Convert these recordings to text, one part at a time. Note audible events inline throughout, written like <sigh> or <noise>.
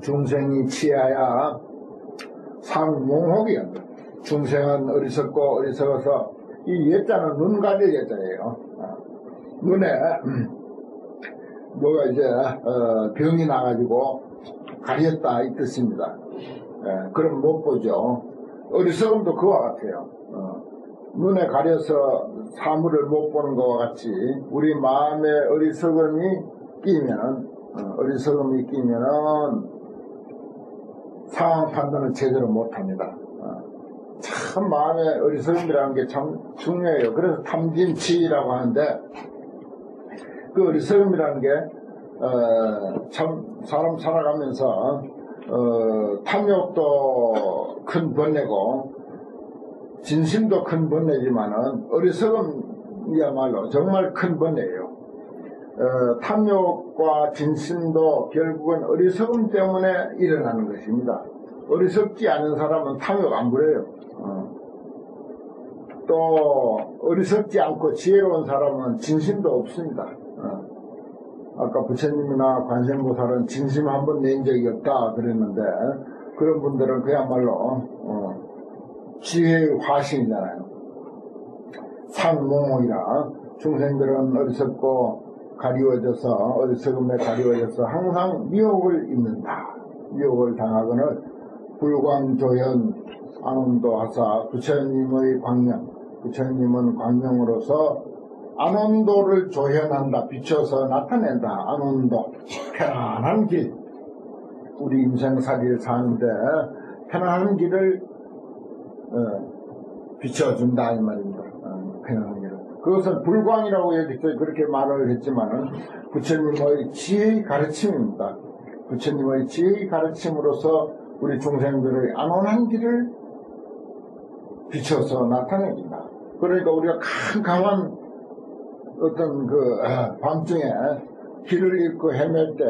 중생이 취하야 상몽혹이야. 중생은 어리석고 어리석어서 이 예자는 눈 가려 예자예요. 아, 눈에 뭐가 이제 어, 병이 나가지고 가렸다 이 뜻입니다. 예, 그럼 못 보죠. 어리석음도 그와 같아요. 어, 눈에 가려서 사물을 못 보는 것과 같이 우리 마음에 어리석음이 끼면 어, 어리석음이 끼면은 상황 판단을 제대로 못합니다. 어, 참 마음의 어리석음이라는 게 참 중요해요. 그래서 탐진치라고 하는데 그 어리석음이라는 게 어, 참 사람 살아가면서 어, 탐욕도 큰 번뇌고 진심도 큰 번뇌지만은 어리석음이야말로 정말 큰 번뇌예요. 어, 탐욕과 진심도 결국은 어리석음 때문에 일어나는 것입니다. 어리석지 않은 사람은 탐욕 안 부려요. 어. 또 어리석지 않고 지혜로운 사람은 진심도 없습니다. 어. 아까 부처님이나 관세음보살은 진심 한 번 낸 적이 없다 그랬는데 그런 분들은 그야말로 어, 지혜의 화신이잖아요. 상몽이라 중생들은 어리석고 가리워져서 어리석음에 가리워져서 항상 미혹을 입는다. 미혹을 당하거늘 불광조연 안온도하사 부처님의 광명 부처님은 광명으로서 안온도를 조현한다 비춰서 나타낸다. 안온도 편안한 길. 우리 인생살이를 사는데 편안한 길을 어, 비춰준다 이 말입니다. 어, 편안한 그것은 불광이라고 여기서 그렇게 말을 했지만은 부처님의 지혜의 가르침입니다 부처님의 지혜의 가르침으로서 우리 중생들의 안온한 길을 비춰서 나타냅니다. 그러니까 우리가 캄캄한 어떤 그 아, 밤중에 길을 잃고 헤맬 때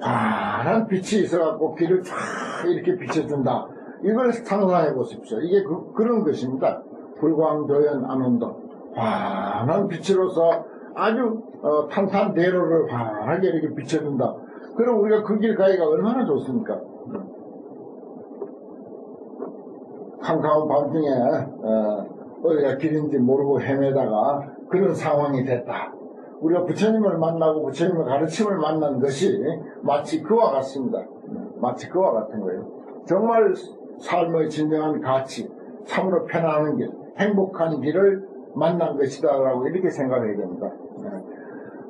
환한 빛이 있어갖고 길을 쫙 이렇게 비춰준다. 이걸 상상해 보십시오. 이게 그, 런 것입니다. 불광조연 안온도 환한 빛으로서 아주 어, 탄탄대로를 환하게 이렇게 비춰준다. 그럼 우리가 그 길 가기가 얼마나 좋습니까? 캄캄한 밤중에 어, 어디가 길인지 모르고 헤매다가 그런 상황이 됐다. 우리가 부처님을 만나고 부처님의 가르침을 만난 것이 마치 그와 같습니다. 마치 그와 같은 거예요. 정말 삶의 진정한 가치, 참으로 편안한 길, 행복한 길을 만난 것이다라고 이렇게 생각해야 됩니다.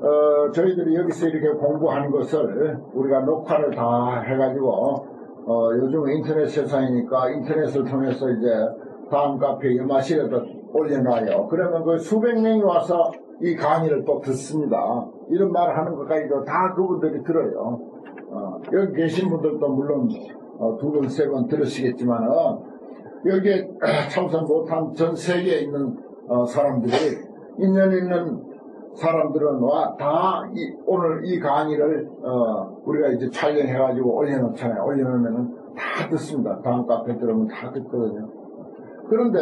어, 저희들이 여기서 이렇게 공부하는 것을 우리가 녹화를 다 해가지고 어, 요즘 인터넷 세상이니까 인터넷을 통해서 이제 다음 카페 여마실에다 올려놔요. 그러면 그 수백 명이 와서 이 강의를 또 듣습니다. 이런 말을 하는 것까지도 다 그분들이 들어요. 어, 여기 계신 분들도 물론 어, 두 번, 세 번 들으시겠지만 은 여기에 <clears throat> 참석 못한 전 세계에 있는 어, 사람들이 인연 있는 사람들은 와, 다 이, 오늘 이 강의를 어, 우리가 이제 촬영해가지고 올려놓잖아요. 올려놓으면 다 듣습니다. 다음 카페 들으면 다 듣거든요. 그런데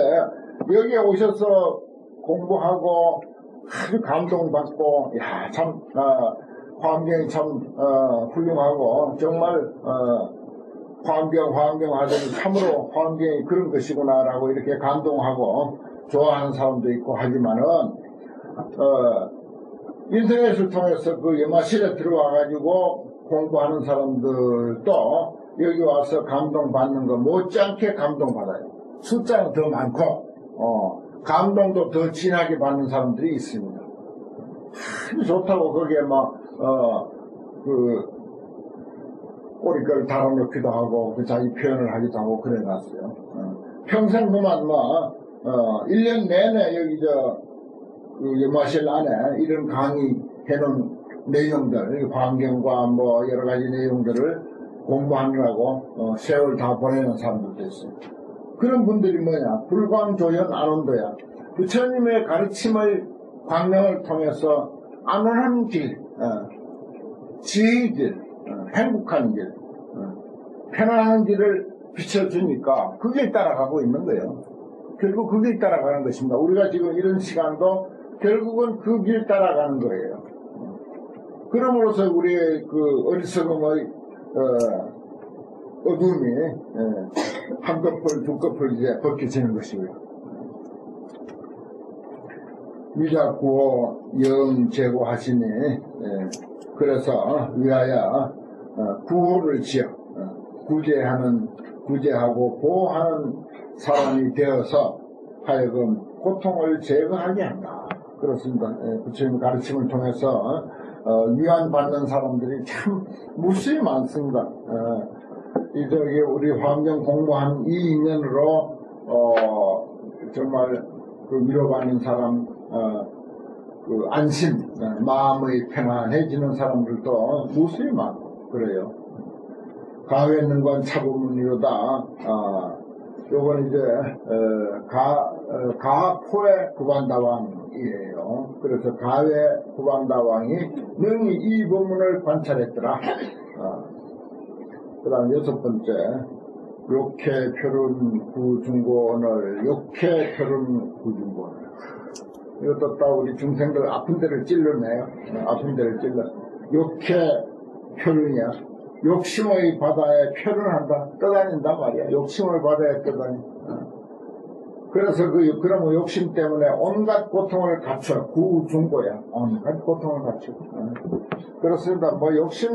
여기에 오셔서 공부하고 아주 감동받고 야참 어, 환경이 참 어, 훌륭하고 정말 어, 환경 환경 하더니 참으로 환경이 그런 것이구나라고 이렇게 감동하고 좋아하는 사람도 있고 하지만은 어, 인터넷을 통해서 그 영화실에 들어와가지고 공부하는 사람들도 여기 와서 감동받는 거 못지않게 감동받아요. 숫자는 더 많고, 어, 감동도 더 진하게 받는 사람들이 있습니다. 아주 좋다고 거기에 막, 어, 그, 꼬리걸 달아놓기도 하고, 그 자기 표현을 하기도 하고 그래놨어요. 어. 평생 그만 뭐, 어, 1년 내내 여기 저, 그 연마실 안에 이런 강의 해놓은 내용들, 환경과 뭐 여러 가지 내용들을 공부하느라고 어, 세월 다 보내는 사람들도 있어요. 그런 분들이 뭐냐? 불광조연 안온도야. 부처님의 가르침을 광명을 통해서 안온한 길, 어, 지혜의 길, 어, 행복한 길, 어, 편안한 길을 비춰주니까 그길 따라가고 있는 거예요. 결국 그 길 따라가는 것입니다. 우리가 지금 이런 시간도 결국은 그 길 따라가는 거예요. 그럼으로써 우리의 그 어리석음의 어, 어둠이 예, 한꺼풀 두꺼풀 이제 벗겨지는 것이고요. 미자구호 영 제고하시니 예, 그래서 위하여 어, 구호를 지어 어, 구제하는 구제하고 보호하는 사람이 되어서 하여금 고통을 제거하게 한다. 그렇습니다. 예, 부처님 가르침을 통해서 어, 위안받는 사람들이 참 무수히 많습니다. 어, 이 저기 우리 환경 공부한 이 인연으로 어, 정말 그 위로받는 사람 어, 그 안심 어, 마음의 편안해지는 사람들도 무수히 많고 그래요. 가외는 건 차부문이로다. 아, 요건 이제 어, 가 어, 가포의 구반다왕이에요. 그래서 가외 구반다왕이 능히 이 부문을 관찰했더라. 아, 그다음 여섯 번째 욕해 표른 구중고원을 욕해 표른 구중고원을 이것도 또 우리 중생들 아픈 데를 찔러내요. 아픈 데를 찔러. 욕해 표른이야. 욕심의 바다에 표현한다. 떠다닌단 말이야. 욕심을 바다에 떠다니. 그래서 그, 그러면 욕심 때문에 온갖 고통을 갖춰. 구중고야. 온갖 고통을 갖추고. 그렇습니다. 뭐 욕심,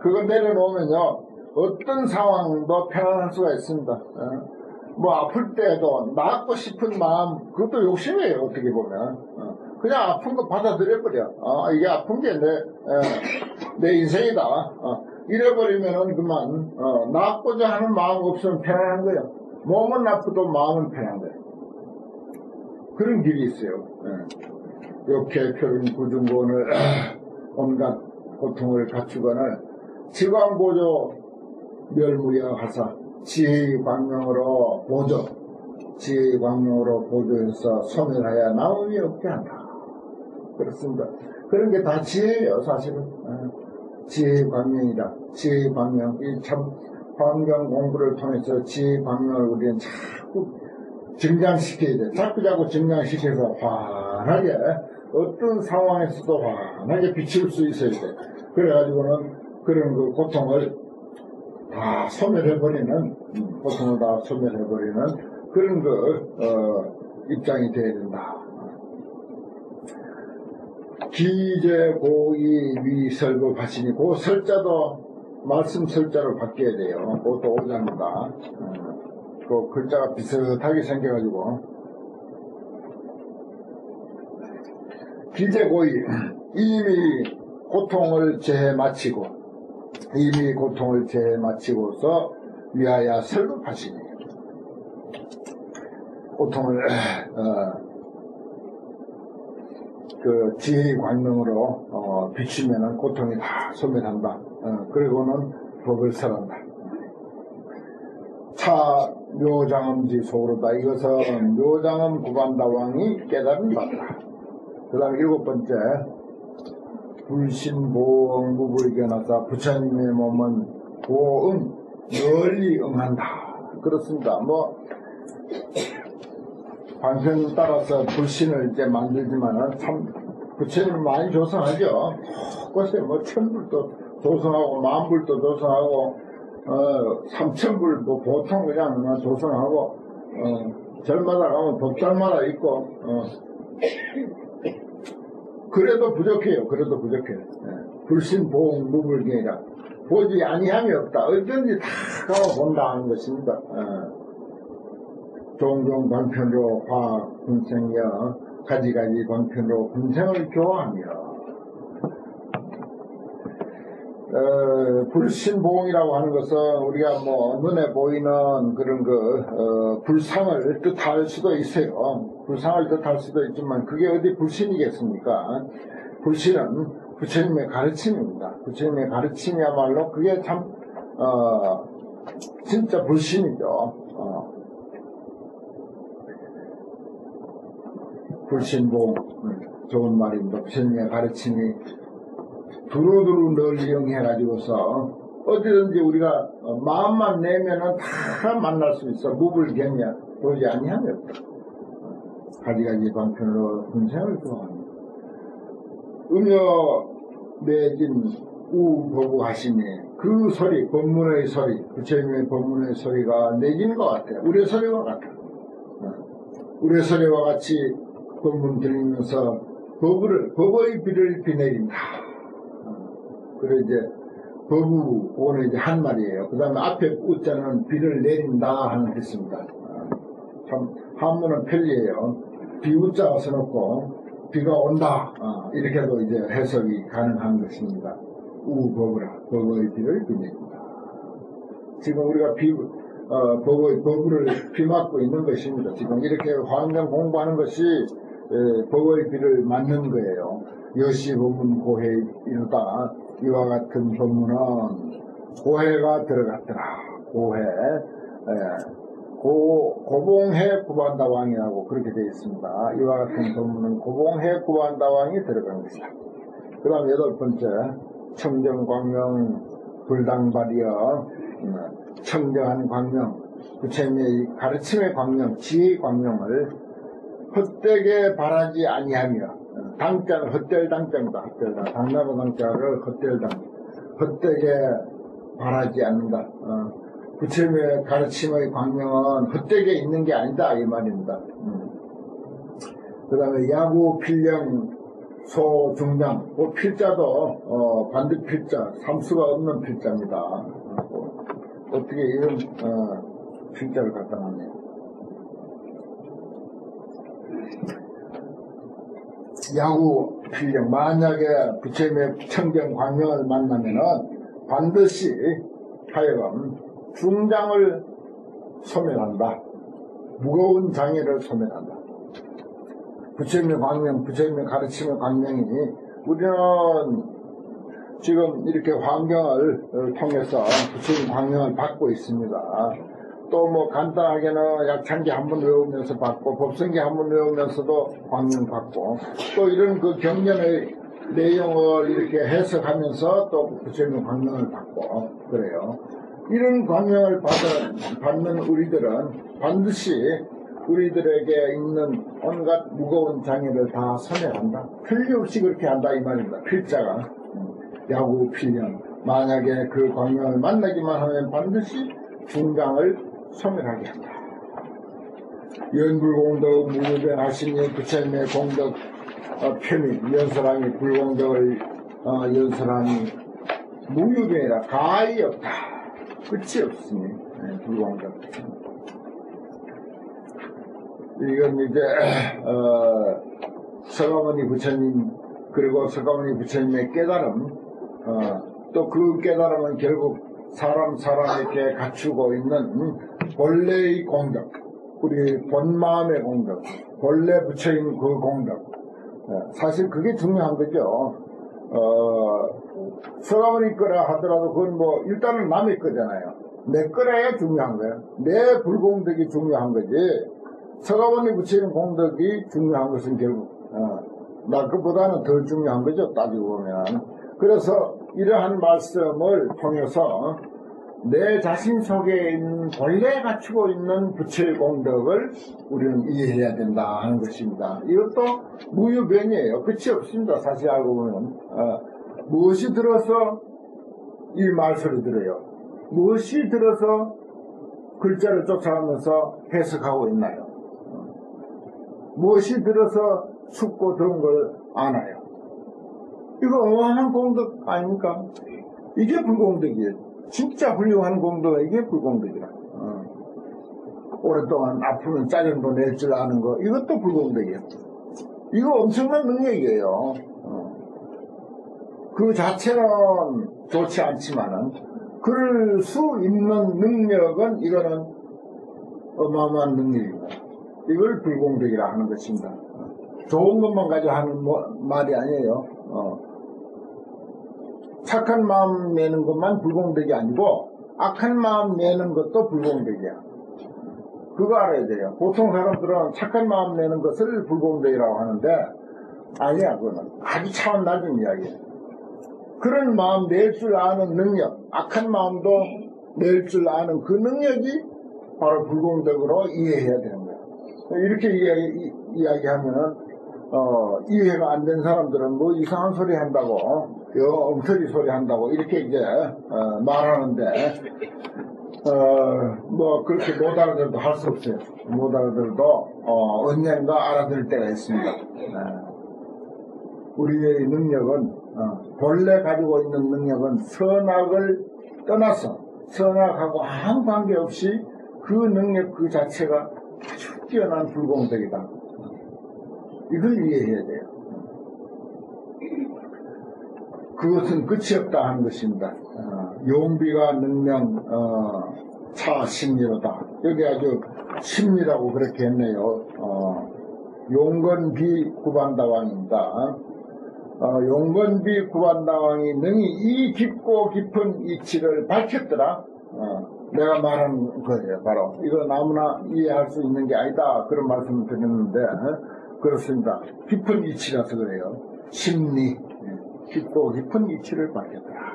그거 내려놓으면요. 어떤 상황도 편안할 수가 있습니다. 뭐 아플 때도 낫고 싶은 마음, 그것도 욕심이에요. 어떻게 보면. 그냥 아픈 거 받아들여버려. 아, 이게 아픈 게 내, 내 인생이다. 어. 잃어버리면은 그만 어, 낫고자 하는 마음 없으면 편안한 거예요. 몸은 나쁘도 마음은 편한 거예요. 그런 길이 있어요. 예. 욕해 표른 구중본을 <clears throat> 온갖 고통을 갖추거늘 지광보조 멸무여 하사 지혜의 광명으로 보조 지혜의 광명으로 보조해서 소멸하여 나음이 없게 한다. 그렇습니다. 그런 게 다 지혜예요, 사실은. 예. 지혜의 광명이다. 지혜의 광명. 이 참, 환경 공부를 통해서 지혜의 광명을 우리는 자꾸 증장시켜야 돼. 자꾸 자꾸 증장시켜서 환하게, 어떤 상황에서도 환하게 비칠 수 있어야 돼. 그래가지고는 그런 그 고통을 다 소멸해버리는, 고통을 다 소멸해버리는 그런 그, 어, 입장이 돼야 된다. 기재고의 위설법 하시니 그 설자도 말씀 설자로 바뀌어야 돼요. 그것도 오자입니다. 음, 그 글자가 비슷하게 생겨가지고 기재고의 이미 고통을 재 마치고 이미 고통을 재 마치고서 위하여 설법하시니 고통을 어, 그 지혜의 광명으로 어, 비추면은 고통이 다 소멸한다. 어, 그리고는 법을 설한다. 차 묘장음지 소로다. 이것은 묘장음 구반다 왕이 깨달은 바다. 그 다음 일곱 번째 불신보응 무불견하사 부처님의 몸은 보응 널리 응한다. 그렇습니다. 뭐 방편 따라서 불신을 이제 만들지만은 참 부처님 많이 조성하죠. 곳에 뭐 천불도 조성하고 만불도 조성하고 어 삼천불 뭐 보통 그냥 조성하고 어 절마다 가면 법당마다 있고 어 그래도 부족해요. 그래도 부족해요. 예. 불신 보험 무불경이라 보지 아니함이 없다. 어쩐지 다 가고 본다 하는 것입니다. 어. 종종 방편으로 화학 분생여 가지가지 방편으로 분생을 교화하며 어, 불신봉이라고 하는 것은 우리가 뭐 눈에 보이는 그런 그 어, 불상을 뜻할 수도 있어요. 불상을 뜻할 수도 있지만 그게 어디 불신이겠습니까? 불신은 부처님의 가르침입니다. 부처님의 가르침이야말로 그게 참 어, 진짜 불신이죠. 어. 불신봉 좋은 말입니다. 부처님의 가르침이 두루두루 널리 영해가지고서 어디든지 우리가 마음만 내면은 다 만날 수 있어. 무불견냐 보지 아니하면. 가지가지 방편으로 분생을 좋아합니다. 음여 매진 우보부하시니 그 소리, 법문의 소리, 부처님의 법문의 소리가 내기는 것 같아요. 우리 소리와 같아. 우리 소리와 같이 법문 들리면서 법을, 법의 비를 비내린다. 그래 이제 법우, 그거는 이제 한 말이에요. 그 다음에 앞에 우자는 비를 내린다 하는 뜻입니다. 참, 한문은 편리해요. 비우자가 써놓고 비가 온다. 이렇게도 이제 해석이 가능한 것입니다. 우법으라 법의 비를 비냅니다. 지금 우리가 비, 어, 법의 법을 비맞고 있는 것입니다. 지금 이렇게 환경 공부하는 것이 에, 법의 비를 맞는 거예요. 여시 법문 고해 이르다 이와 같은 법문은 고해가 들어갔더라. 고해 에, 고, 고봉해 구반다왕이라고 그렇게 되어 있습니다. 이와 같은 법문은 고봉해 구반다왕이 들어간 것이다. 그 다음 여덟 번째 청정광명 불당발이여 음, 청정한 광명 부처님의 가르침의 광명 지혜의 광명을 헛되게 바라지 아니하며 당자는 헛될 당자입니다. 헛될 당 당나무 당자를 헛될 당 헛되게 바라지 않는다. 어, 부처님의 가르침의 광명은 헛되게 있는 게 아니다 이 말입니다. 음. 그 다음에 야구 필령 소중장, 그 필자도 어, 반드 필자, 삼수가 없는 필자입니다. 어, 어떻게 이런 어, 필자를 갖다 놨네요. 야구 필령, 만약에 부처님의 청경 광명을 만나면은 반드시 하여금 중장을 소멸한다. 무거운 장애를 소멸한다. 부처님의 광명, 부처님의 가르침의 광명이 우리는 지금 이렇게 환경을 통해서 부처님 광명을 받고 있습니다. 또 뭐 간단하게는 약창기 한번 외우면서 받고 법성기 한번 외우면서도 광명 받고 또 이런 그 경전의 내용을 이렇게 해석하면서 또 부처님의 광명을 받고 그래요. 이런 광명을 받은, 받는 우리들은 반드시 우리들에게 있는 온갖 무거운 장애를 다 소멸한다. 틀림없이 그렇게 한다 이 말입니다. 필자가 야구 필령 만약에 그 광명을 만나기만 하면 반드시 중장을 소멸하게 한다. 연불공덕 무유변 하시니 부처님의 공덕 어, 편이 연설하니 불공덕을 어, 연설하니 무유변이라 가히 없다. 끝이 없으니 네, 불공덕. 이건 이제 어, 서가모니 부처님 그리고 서가모니 부처님의 깨달음 어, 또 그 깨달음은 결국 사람 사람에게 갖추고 있는 본래의 공덕 우리 본 마음의 공덕 본래 부처인 그 공덕 어, 사실 그게 중요한 거죠. 어, 서가모니 거라 하더라도 그건 뭐 일단은 남의 거잖아요. 내 거라야 중요한 거예요. 내 불공덕이 중요한 거지. 서가모니 부처님 공덕이 중요한 것은 결국 어, 나 그보다는 더 중요한 거죠. 따지고 보면. 그래서 이러한 말씀을 통해서 내 자신 속에 있는 본래 갖추고 있는 부처의 공덕을 우리는 이해해야 된다 하는 것입니다. 이것도 무유변이에요. 끝이 없습니다. 사실 알고 보면 어, 무엇이 들어서 이 말소리 들어요. 무엇이 들어서 글자를 쫓아가면서 해석하고 있나요? 무엇이 들어서 춥고 더운 걸 아나요? 이거 어마어마한 공덕 아닙니까? 이게 불공덕이에요. 진짜 훌륭한 공덕, 이게 불공덕이라. 어. 오랫동안 아프면 짜증도 낼 줄 아는 거, 이것도 불공덕이에요. 이거 엄청난 능력이에요. 어. 그 자체는 좋지 않지만은, 그럴 수 있는 능력은 이거는 어마어마한 능력입니다. 이걸 불공덕이라 하는 것입니다. 좋은 것만 가지고 하는 뭐, 말이 아니에요. 어. 착한 마음 내는 것만 불공덕이 아니고 악한 마음 내는 것도 불공덕이야. 그거 알아야 돼요. 보통 사람들은 착한 마음 내는 것을 불공덕이라고 하는데 아니야 그거는 아주 차원 낮은 이야기예요. 그런 마음 낼 줄 아는 능력, 악한 마음도 낼 줄 아는 그 능력이 바로 불공덕으로 이해해야 되는 거예요. 이렇게 이야기, 이야기하면은 어, 이해가 안 된 사람들은 뭐 이상한 소리 한다고 요 엉터리 소리 한다고 이렇게 이제 어, 말하는데 어, 뭐 그렇게 못 알아들어도 할 수 없어요. 못 알아들어도 어, 언젠가 알아들 때가 있습니다. 네. 우리의 능력은 어, 본래 가지고 있는 능력은 선악을 떠나서 선악하고 아무 관계 없이 그 능력 그 자체가 아주 뛰어난 불공덕이다. 이걸 이해해야 돼요. 그것은 끝이 없다 하는 것입니다. 어, 용비가 능명 어, 차 심리로다. 여기 아주 심리라고 그렇게 했네요. 어, 용건비 구반다왕입니다. 어, 용건비 구반다왕이 능히 이 깊고 깊은 이치를 밝혔더라. 어, 내가 말한 거예요. 바로 이거 아무나 이해할 수 있는 게 아니다. 그런 말씀을 드렸는데 어, 그렇습니다. 깊은 이치라서 그래요. 심리 예, 깊고 깊은 이치를 밝혔더라.